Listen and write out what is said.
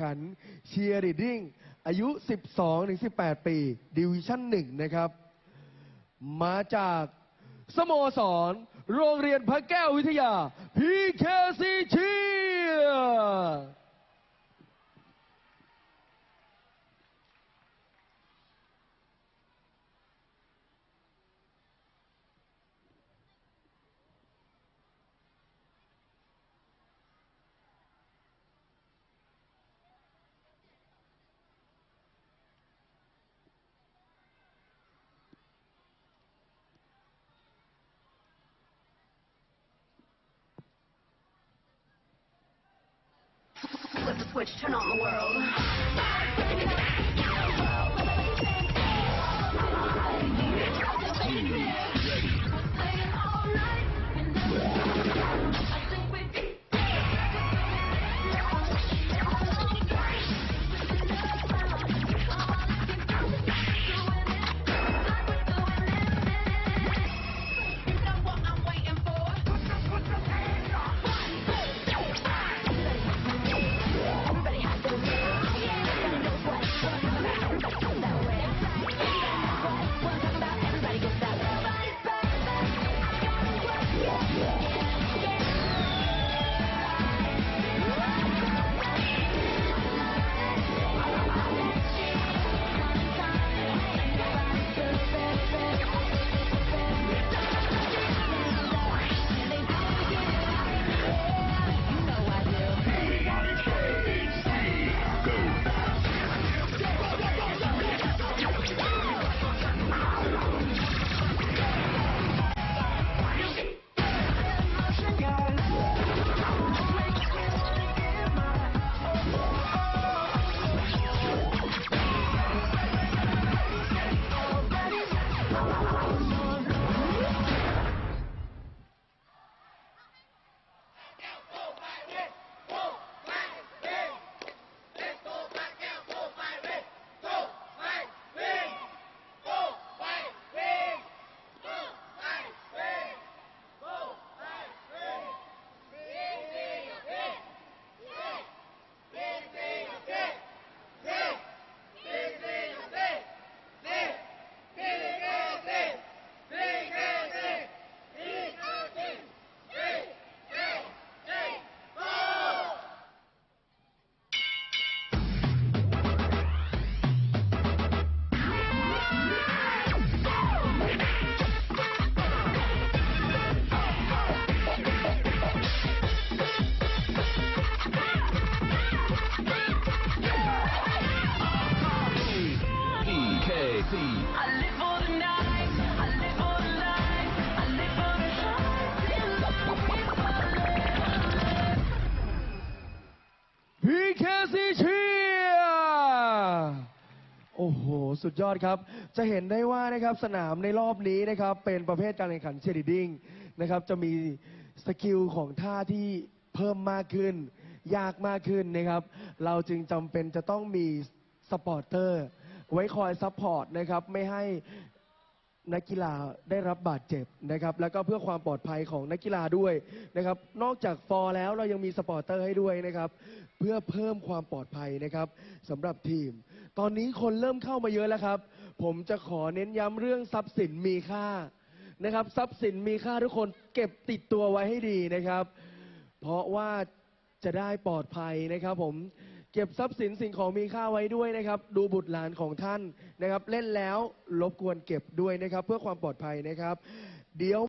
ขันเชียร์ e ีดดิ้งอายุ 12-18 ปี ดิวิชั่น 1 นะครับ มาจากสโมสร โรงเรียนพระแก้ววิทยา PKC เชียร์ Switch. turn on the world. PKC เชียโอ้โห สุดยอดครับ จะเห็นได้ว่านะครับสนามในรอบนี้นะครับ เป็นประเภทการแข่งขันเชียร์ลีดดิ้งนะครับ จะมีสกิลของท่าที่เพิ่มมากขึ้น ยากมากขึ้นนะครับ เราจึงจำเป็นจะต้องมีสปอร์เตอร์ไว้คอยซัพพอร์ตนะครับ ไม่ให้ นักกีฬาได้รับบาดเจ็บนะครับ แล้วก็เพื่อความปลอดภัยของนักกีฬาด้วยนะครับ นอกจากฟอร์แล้วเรายังมีสปอร์เตอร์ให้ด้วยนะครับ เพื่อเพิ่มความปลอดภัยนะครับสำหรับทีม ตอนนี้คนเริ่มเข้ามาเยอะแล้วครับ ผมจะขอเน้นย้ำเรื่องทรัพย์สินมีค่านะครับ ทรัพย์สินมีค่าทุกคนเก็บติดตัวไว้ให้ดีนะครับ เพราะว่าจะได้ปลอดภัยนะครับผม เก็บทรัพย์สินสิ่งของมีค่าไว้ด้วยนะครับ ดูบุตรหลานของท่านนะครับ เล่นแล้วรบกวนเก็บด้วยนะครับ เพื่อความปลอดภัยนะครับ เดี๋ยว